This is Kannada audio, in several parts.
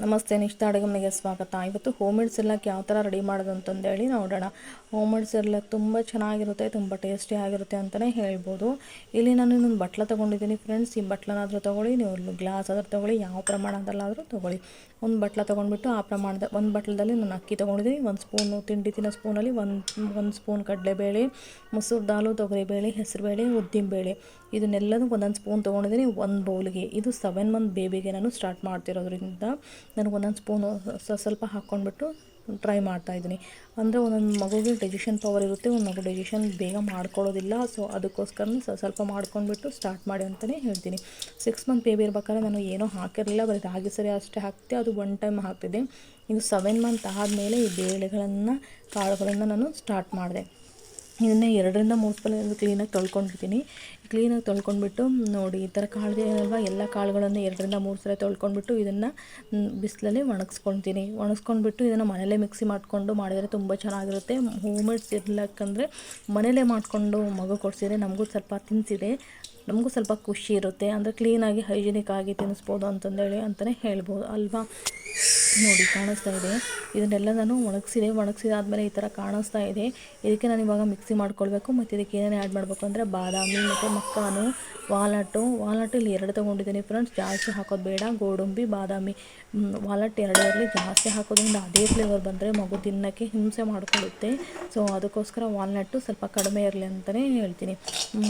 ನಮಸ್ತೆ ನಿಷ್ಠಾ ಅಡುಗೆ ಮನೆಗೆ ಸ್ವಾಗತ. ಇವತ್ತು ಹೋಮ್ ಮೇಡ್ ಸೆರ್ಲಾಕ್ ಯಾವ ಥರ ರೆಡಿ ಮಾಡೋದು ಅಂತಂದೇಳಿ ನೋಡೋಣ. ಹೋಮ್ ಮೇಡ್ ಸೆರ್ಲಾಕ್ ತುಂಬ ಚೆನ್ನಾಗಿರುತ್ತೆ, ತುಂಬ ಟೇಸ್ಟಿ ಆಗಿರುತ್ತೆ ಅಂತಲೇ ಹೇಳ್ಬೋದು. ಇಲ್ಲಿ ನಾನು ಇನ್ನೊಂದು ಬಟ್ಲ ತೊಗೊಂಡಿದ್ದೀನಿ ಫ್ರೆಂಡ್ಸ್. ಈ ಬಟ್ಲನಾದರೂ ತೊಗೊಳ್ಳಿ, ನೀವು ಗ್ಲಾಸ್ ಆದರೂ ತೊಗೊಳ್ಳಿ, ಯಾವ ಪ್ರಮಾಣದಲ್ಲಾದರೂ ತೊಗೊಳ್ಳಿ. ಒಂದು ಬಟ್ಲ ತೊಗೊಂಡ್ಬಿಟ್ಟು ಆ ಪ್ರಮಾಣದ, ಒಂದು ಬಟ್ಲದಲ್ಲಿ ನಾನು ಅಕ್ಕಿ ತೊಗೊಂಡಿದ್ದೀನಿ. ಒಂದು ಸ್ಪೂನು ತಿಂಡಿ ತಿನ್ನೋ ಸ್ಪೂನಲ್ಲಿ, ಒಂದು ಒಂದು ಸ್ಪೂನ್ ಕಡಲೆಬೇಳೆ, ಮೊಸರು ದಾಲು, ತೊಗರಿಬೇಳೆ, ಹೆಸರುಬೇಳೆ, ಉದ್ದಿನಬೇಳೆ. ಇದನ್ನೆಲ್ಲನೂ ಒಂದೊಂದು ಸ್ಪೂನ್ ತೊಗೊಂಡಿದ್ದೀನಿ, ಒಂದು ಬೌಲ್ಗೆ. ಇದು ಸೆವೆನ್ ಮಂತ್ ಬೇಬಿಗೆ ನಾನು ಸ್ಟಾರ್ಟ್ ಮಾಡ್ತಿರೋದ್ರಿಂದ ನನಗೆ ಒಂದೊಂದು ಸ್ಪೂನು ಸ್ವಲ್ಪ ಹಾಕ್ಕೊಂಡ್ಬಿಟ್ಟು ಟ್ರೈ ಮಾಡ್ತಾಯಿದ್ದೀನಿ ಅಂದರೆ ಒಂದೊಂದು ಮಗುಗೆ ಡೈಜೆಷನ್ ಪವರ್ ಇರುತ್ತೆ ಒಂದು ಮಗು ಡೈಜೆಷನ್ ಬೇಗ ಮಾಡ್ಕೊಳ್ಳೋದಿಲ್ಲ. ಸೊ ಅದಕ್ಕೋಸ್ಕರ ಸ್ವಲ್ಪ ಮಾಡ್ಕೊಂಡ್ಬಿಟ್ಟು ಸ್ಟಾರ್ಟ್ ಮಾಡಿ ಅಂತಲೇ ಹೇಳ್ತೀನಿ. ಸಿಕ್ಸ್ ಮಂತ್ ಬೇಬಿ ಇರ್ಬೇಕಾದ್ರೆ ನಾನು ಏನೂ ಹಾಕಿರಲಿಲ್ಲ. ಬರೀ ರಾಗಿ ಸರಿ ಅಷ್ಟೇ ಹಾಕ್ತೆ. ಅದು ಒನ್ ಟೈಮ್ ಹಾಕ್ತಿದ್ದೆ. ಇದು ಸೆವೆನ್ ಮಂತ್ ಆದಮೇಲೆ ಈ ಬೇಳೆಗಳನ್ನು, ಕಾಳುಗಳನ್ನು ನಾನು ಸ್ಟಾರ್ಟ್ ಮಾಡಿದೆ. ಇದನ್ನೇ ಎರಡರಿಂದ ಮೂರು ಸಲ ಕ್ಲೀನಾಗಿ ತೊಳ್ಕೊಂಡಿರ್ತೀನಿ ಕ್ಲೀನಾಗಿ ತೊಳ್ಕೊಂಡ್ಬಿಟ್ಟು ನೋಡಿ, ಈ ಥರ ಕಾಳು ಅಲ್ವಾ, ಎಲ್ಲ ಕಾಳುಗಳನ್ನು ಎರಡರಿಂದ ಮೂರು ಸಲ ತೊಳ್ಕೊಂಡ್ಬಿಟ್ಟು ಇದನ್ನು ಬಿಸಿಲಲ್ಲಿ ಒಣಗಿಸ್ಕೊಳ್ತೀನಿ. ಒಣಗಿಸ್ಕೊಂಡ್ಬಿಟ್ಟು ಇದನ್ನು ಮನೇಲೇ ಮಿಕ್ಸಿ ಮಾಡಿಕೊಂಡು ಮಾಡಿದರೆ ತುಂಬ ಚೆನ್ನಾಗಿರುತ್ತೆ. ಹೂಮಿಡ್ಸ್ ಮೇಡ್ಸ್ ಇರ್ಲಕ್ಕಂದರೆ ಮನೇಲೇ ಮಾಡಿಕೊಂಡು ಮಗು ಕೊಡಿಸಿದ್ರೆ ನಮಗೂ ಸ್ವಲ್ಪ ತಿನ್ಸಿದೆ, ನಮಗೂ ಸ್ವಲ್ಪ ಖುಷಿ ಇರುತ್ತೆ. ಅಂದರೆ ಕ್ಲೀನಾಗಿ ಹೈಜಿನಿಕ್ ಆಗಿ ತಿನ್ನಿಸ್ಬೋದು ಅಂತಂದೇಳಿ ಅಂತಲೇ ಹೇಳ್ಬೋದು, ಅಲ್ವಾ? ನೋಡಿ, ಕಾಣಿಸ್ತಾ ಇದೆ. ಇದನ್ನೆಲ್ಲ ನಾನು ಒಣಗಿಸಿದೆ ಒಣಗಿಸಿದಾದ್ಮೇಲೆ ಈ ಥರ ಕಾಣಿಸ್ತಾ ಇದೆ. ಇದಕ್ಕೆ ನಾನು ಇವಾಗ ಮಿಕ್ಸಿ ಮಾಡ್ಕೊಳ್ಬೇಕು. ಮತ್ತು ಇದಕ್ಕೆ ಏನೇನು ಆ್ಯಡ್ ಮಾಡಬೇಕು ಅಂದರೆ ಬಾದಾಮಿ ಮತ್ತು ಮಕ್ಕಾನು, ವಾಲ್ನಟ್ಟು. ವಾಲ್ನಟ್ಟು ಇಲ್ಲಿ ಎರಡು ತೊಗೊಂಡಿದ್ದೀನಿ ಫ್ರೆಂಡ್ಸ್ ಜಾಸ್ತಿ ಹಾಕೋದು ಬೇಡ. ಗೋಡಂಬಿ, ಬಾದಾಮಿ. ವಾಲ್ನಟ್ ಎರಡರಲ್ಲಿ ಜಾಸ್ತಿ ಹಾಕೋದ್ರಿಂದ ಅದೇ ಫ್ಲೇವರ್ ಬಂದರೆ ಮಗು ತಿನ್ನೋಕ್ಕೆ ಹಿಂಸೆ ಮಾಡ್ಕೊಳ್ಳುತ್ತೆ ಸೊ ಅದಕ್ಕೋಸ್ಕರ ವಾಲ್ನಟ್ಟು ಸ್ವಲ್ಪ ಕಡಿಮೆ ಇರಲಿ ಅಂತಲೇ ಹೇಳ್ತೀನಿ.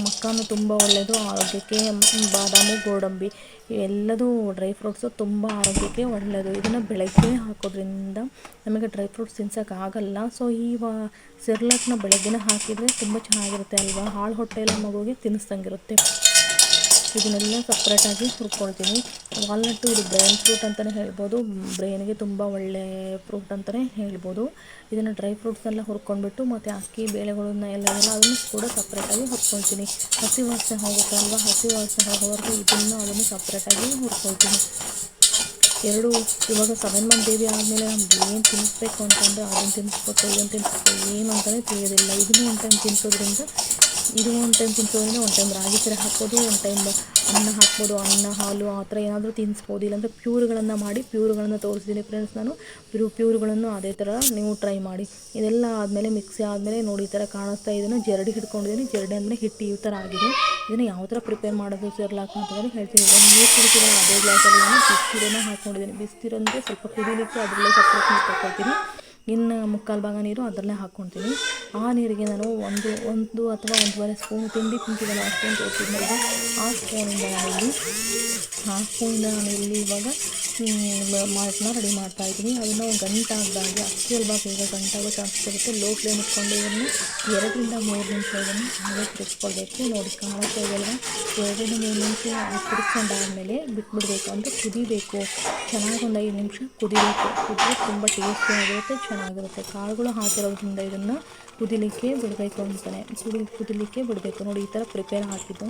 ಮಕ್ಕಾನು ತುಂಬ ಒಳ್ಳೆಯದು ಆರೋಗ್ಯಕ್ಕೆ ಬಾದಾಮಿ, ಗೋಡಂಬಿ. ಎಲ್ಲದೂ ಡ್ರೈ ಫ್ರೂಟ್ಸು ತುಂಬ ಆರೋಗ್ಯಕ್ಕೆ ಒಳ್ಳೆಯದು ಇದನ್ನು ಬೆಳಗ್ಗೆ ಹಾಕೋದ್ರಿಂದ ನಮಗೆ ಡ್ರೈ ಫ್ರೂಟ್ಸ್ ತಿನ್ಸೋಕ್ಕಾಗಲ್ಲ ಸೊ ಈ ವ ಸೆರ್ಲಾಕ್ನ ಬೆಳಗ್ಗೆನೇ ಹಾಕಿದರೆ ತುಂಬ ಚೆನ್ನಾಗಿರುತ್ತೆ ಅಲ್ವಾ? ಹಾಳು ಹೊಟ್ಟೆಯಲ್ಲಿ ಮಗುಗೆ ತಿನ್ನಿಸ್ದಂಗಿರುತ್ತೆ. ಇದನ್ನೆಲ್ಲ ಸಪ್ರೇಟಾಗಿ ಹುರ್ಕೊಳ್ತೀನಿ. ವಾಲ್ನಟ್ಟು ಇದು ಬ್ರೈನ್ ಫ್ರೂಟ್ ಅಂತಲೇ ಹೇಳ್ಬೋದು. ಬ್ರೈನ್ಗೆ ತುಂಬ ಒಳ್ಳೆಯ ಫ್ರೂಟ್ ಅಂತಲೇ ಹೇಳ್ಬೋದು. ಇದನ್ನು ಡ್ರೈ ಫ್ರೂಟ್ಸೆಲ್ಲ ಹುರ್ಕೊಂಡ್ಬಿಟ್ಟು ಮತ್ತು ಅಕ್ಕಿ, ಬೇಳೆಗಳನ್ನ ಎಲ್ಲ ಅದನ್ನು ಕೂಡ ಸಪ್ರೇಟಾಗಿ ಹುರ್ಕೊಳ್ತೀನಿ. ಹಸಿ ವಾಸನೆ ಹೋಗುತ್ತೆ ಅಲ್ವಾ? ಹಸಿ ವಾಸನೆ ಹೋಗೋವರೆಗೂ ಇದನ್ನು ಅದನ್ನು ಸಪ್ರೇಟಾಗಿ ಹುರ್ಕೊಳ್ತೀನಿ. ಎರಡು, ಇವಾಗ ಸೆವೆನ್ ಮಂತ್ ಬೇಬಿ ಆದಮೇಲೆ ನಮ್ಗೆ ಏನು ತಿನ್ನಿಸ್ಬೇಕು ಅಂತಂದರೆ ಅದನ್ನು ತಿನ್ನಿಸ್ಬೇಕು ಇದನ್ನು ತಿನ್ನಿಸ್ಬೇಕು ಏನು ಅಂತಲೇ ತಿಳಿಯೋದಿಲ್ಲ. ಇದನ್ನು ಒಂದು ಟೈಮ್ ತಿನ್ನಿಸೋದ್ರಿಂದ ಇದು ಒಂದು ಟೈಮ್ ತಿನ್ನಿಸೋದ್ರಿಂದ ಒಂದು ಟೈಮ್ ರಾಗಿ ಸೀರೆ ಹಾಕ್ಬೋದು ಒಂದು ಟೈಮ್ ಅನ್ನ ಹಾಕ್ಬೋದು, ಅನ್ನ, ಹಾಲು, ಆ ಥರ ಏನಾದರೂ ತಿನ್ನಿಸ್ಬೋದು ಇಲ್ಲಾಂದರೆ ಪ್ಯೂರ್ಗಳನ್ನು ಮಾಡಿ, ಪ್ಯೂರ್ಗಳನ್ನು ತೋರಿಸ್ತೀನಿ ಫ್ರೆಂಡ್ಸ್ ನಾನು. ಪ್ಯೂ, ಪ್ಯೂರ್ಗಳನ್ನು ಅದೇ ಥರ ನೀವು ಟ್ರೈ ಮಾಡಿ. ಇದೆಲ್ಲ ಆದಮೇಲೆ ಮಿಕ್ಸಿ ಆದಮೇಲೆ ನೋಡಿ, ಈ ಥರ ಕಾಣಿಸ್ತಾ ಇದನ್ನು ಜರಡಿ ಹಿಡ್ಕೊಂಡಿದ್ದೀನಿ. ಜರಡಿ ಅಂದರೆ ಹಿಟ್ಟು ಈ ಥರ ಆಗಿದೆ. ಇದನ್ನು ಯಾವ ಥರ ಪ್ರಿಪೇರ್ ಮಾಡೋದು ಸೇರ್ಲಾಕ ಅಂತಂದರೆ ಹೇಳ್ತೀನಿ. ನೀರು ಕುಡಿತೀರಲ್ಲ ಅದೇ ಗ್ಲಾಸಲ್ಲಿ ನಾನು ಬಿಸ್ತೀರನ್ನು ಹಾಕ್ಕೊಂಡಿದ್ದೀನಿ. ಬಿಸ್ತೀರಂದರೆ ಸ್ವಲ್ಪ ಕುಡಿಲಿಕ್ಕೆ ಅದರಲ್ಲೇ ಸಪ್ರೇಟ್ ನೀರು ತಗೊಳ್ತೀನಿ ಇನ್ನು ಮುಕ್ಕಾಲು ಭಾಗ ನೀರು ಅದರಲ್ಲೇ ಹಾಕ್ಕೊತೀನಿ ಆ ನೀರಿಗೆ ನಾನು ಒಂದು ಒಂದು ಅಥವಾ ಒಂದೂವರೆ ಸ್ಪೂನ್ ತಿಂಡಿ ತಿಂತೀವಲ್ಲ ಆ ಸ್ಪೂನ್ ತೋರಿಸಿದ್ಮೇಲೆ ಆ ಸ್ಪೂನಿಂದ ನಾನಿಲ್ಲಿ, ಆ ಸ್ಪೂನಿಂದ ನಾನು ಇಲ್ಲಿ ಇವಾಗ ಮಾಲ್ಟ್ನ ರೆಡಿ ಮಾಡ್ತಾ ಇದ್ದೀನಿ. ಅದನ್ನು ಆಗಿದಾಗ ಅಕ್ಕಿ ಅಲ್ವಾ ಬೇಗ ಗಂಟಾಗೋ ಚಾನ್ಸ್ ಇರುತ್ತೆ. ಲೋ ಫ್ಲೇಮ್ ಇಟ್ಕೊಂಡು ಇದನ್ನು ಎರಡರಿಂದ ಮೂರು ನಿಮಿಷ ಇದನ್ನು ಹಾಗೆ ತಿರ್ಸ್ಕೊಳ್ಬೇಕು. ನೋಡಿ ಕಾಣಿಸ್ತಾಯಿದೆಲ್ಲ ಎರಡರಿಂದ ಮೂರು ನಿಮಿಷ ತಿರ್ಸ್ಕೊಂಡಾದಮೇಲೆ ಬಿಟ್ಬಿಡಬೇಕು ಅಂದರೆ ಕುದಿಬೇಕು. ಚೆನ್ನಾಗಿ ಒಂದು ಐದು ನಿಮಿಷ ಕುದಿಬೇಕು. ಕುದಿದ್ರೆ ತುಂಬ ಟೇಸ್ಟಿಯಾಗಿರುತ್ತೆ ಚೆನ್ನಾಗಿರುತ್ತೆ. ಕಾಳುಗಳು ಹಾಕಿರೋದ್ರಿಂದ ಇದನ್ನು ಕುದಿಲಿಕ್ಕೆ ಬಿಡಬೇಕು ಅಂತಾನೆ. ಕುದಿ, ಕುದಿಲಿಕ್ಕೆ ಬಿಡಬೇಕು. ನೋಡಿ, ಈ ಥರ ಪ್ರಿಪೇರ್ ಹಾಕಿದ್ದು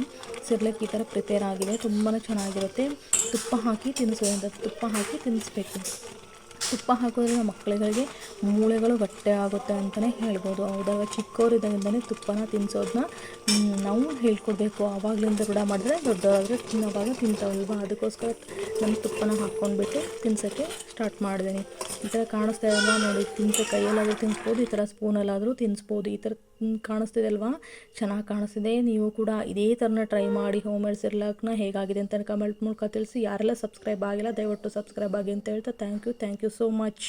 ಸಿರ್ಲಕ್ಕೆ ಈ ಥರ ಪ್ರಿಪೇರ್ ಆಗಿದೆ. ತುಂಬಾ ಚೆನ್ನಾಗಿರುತ್ತೆ. ತುಪ್ಪ ಹಾಕಿ ತಿನ್ನಿಸೋದ್ರಿಂದ ತುಪ್ಪ ಹಾಕಿ ತಿನ್ನಿಸ್ಬೇಕು. ತುಪ್ಪ ಹಾಕೋದ್ರಿಂದ ಮಕ್ಕಳುಗಳಿಗೆ ಮೂಳೆಗಳು ಗಟ್ಟಿ ಆಗುತ್ತೆ ಅಂತಲೇ ಹೇಳ್ಬೋದು. ಹೌದಾಗ ಚಿಕ್ಕವರಿದ್ದಾಗಿಂದಲೇ ತುಪ್ಪನ ತಿನ್ನಿಸೋದನ್ನ ನಾವು ಹೇಳ್ಕೊಡ್ಬೇಕು. ಆವಾಗಲಿಂದ ಕೂಡ ಮಾಡಿದ್ರೆ ದೊಡ್ಡದಾದರೆ ತಿನ್ನೋವಾಗ ತಿಂತಾವಲ್ವ? ಅದಕ್ಕೋಸ್ಕರ ನಾನು ತುಪ್ಪನ ಹಾಕ್ಕೊಂಡ್ಬಿಟ್ಟು ತಿನ್ಸೋಕ್ಕೆ ಸ್ಟಾರ್ಟ್ ಮಾಡಿದ್ದೀನಿ ಈ ಥರ ಕಾಣಿಸ್ತಾ ಇಲ್ವಾ ನೋಡಿ. ತಿನ್ಸೋ ಕೈಯಲ್ಲಾದರೂ ತಿನ್ಸ್ಬೋದು, ಈ ಥರ ಸ್ಪೂನಲ್ಲಾದರೂ ತಿನ್ನಿಸ್ಬೋದು ಈ ಥರ ಕಾಣಿಸ್ತಿದೆ ಅಲ್ವಾ? ಚೆನ್ನಾಗಿ ಕಾಣಿಸ್ತಿದೆ. ನೀವು ಕೂಡ ಇದೇ ಥರನ ಟ್ರೈ ಮಾಡಿ ಹೋಮ್ ಮೇಡ್ ಸಿರ್ಲಾಕ್ನ ಹೇಗಾಗಿದೆ ಅಂತ ಕಮೆಂಟ್ ಮೂಲಕ ತಿಳಿಸಿ. ಯಾರೆಲ್ಲ ಸಬ್ಸ್ಕ್ರೈಬ್ ಆಗಿಲ್ಲ, ದಯವಿಟ್ಟು ಸಬ್ಸ್ಕ್ರೈಬ್ ಆಗಿ ಅಂತ ಹೇಳ್ತಾ thank you thank you so much